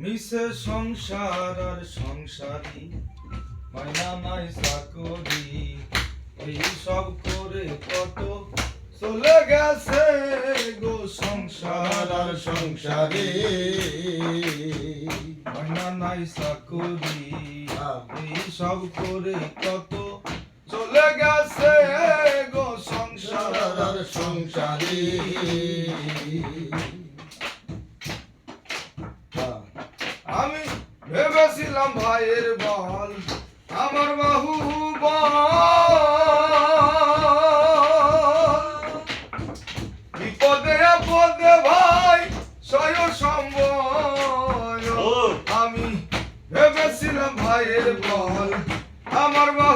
মিশে সংসার আর সংসারী, মাইনা নাই চাকরি, এই সব করে কত? চলে গেছে গো সংসার আর সংসারে, মাইনা নাই চাকরি, এই সব করে কত? চলে গেছে গো সংসার সংসার সংসারে আমি ভেবেছিলাম ভাইয়ের বল আমার বাহু বিপদে আপদে ভাই সয় সম্বল। আমি ভেবেছিলাম ভাইয়ের বল আমার বাহু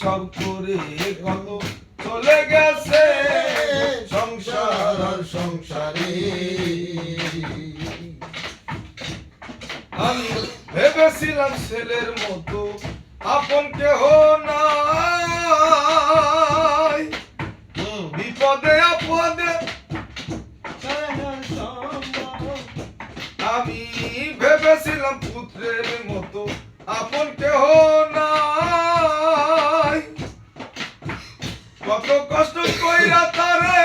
সব করে কত চলে গেছে। সংসার আর সংসারে। ভেবেছিলাম ছেলের মতো আপন কেহ আমি ভেবেছিলাম পুত্রের মতো আপন কেহ নাই। কত কষ্ট কইরা তারে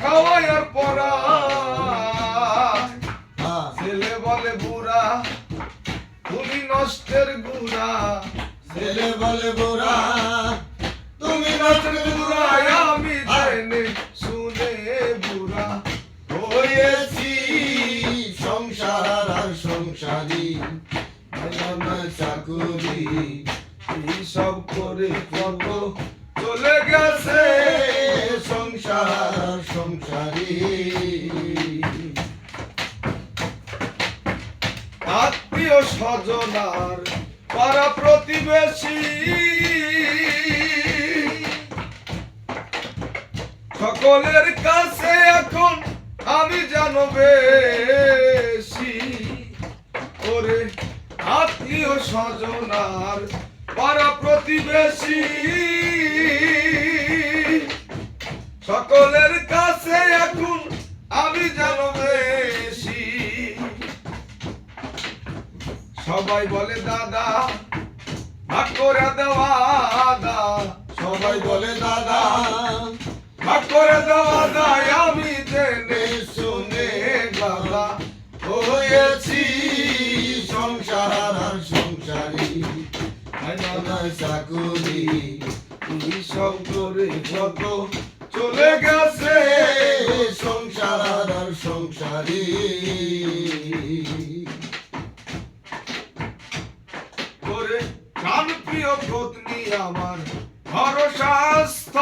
খাওয়াই আর পড়া ছেলে বলে বুড়া তুমি নষ্টের গুড়া ছেলে বলে বোরা তুমি নষ্টের গুড়া আমি জেনে। সব করে কত চলে গেছে সংসার, সংসারী। আত্মীয় স্বজনার পাড়া প্রতিবেশী। সকলের কাছে এখন আমি জানো বেশি। ওরে আত্মীয় স্বজনার পাড়া প্রতিবেশী। সকলের কাছে এখন আমি জানো বেশি। সবাই বলে, দাদা ভাগ করে দেওয়া সবাই বলে, দাদা ভাগ করে দেওয়া আমি জেনে শুনে দাদা হয়েছি। চাকুরি এই সব করে কত চলে গেছে। সংসার আর সংসারী। করে প্রাণ প্রিয় পত্নী, আমার ভরসাস্থ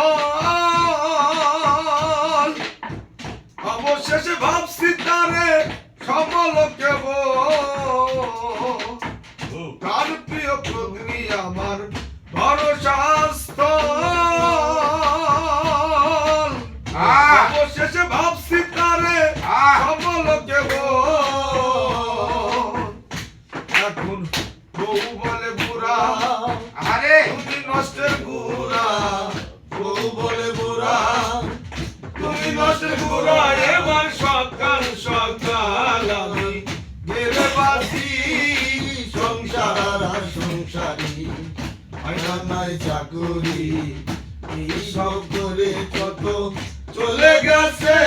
অবশেষে ভাবছি তারে সমল কেব প্রাণ প্রিয় পত্নী আমার ভরসা নাই চাকুরি এই সব করে কত চলে গেছে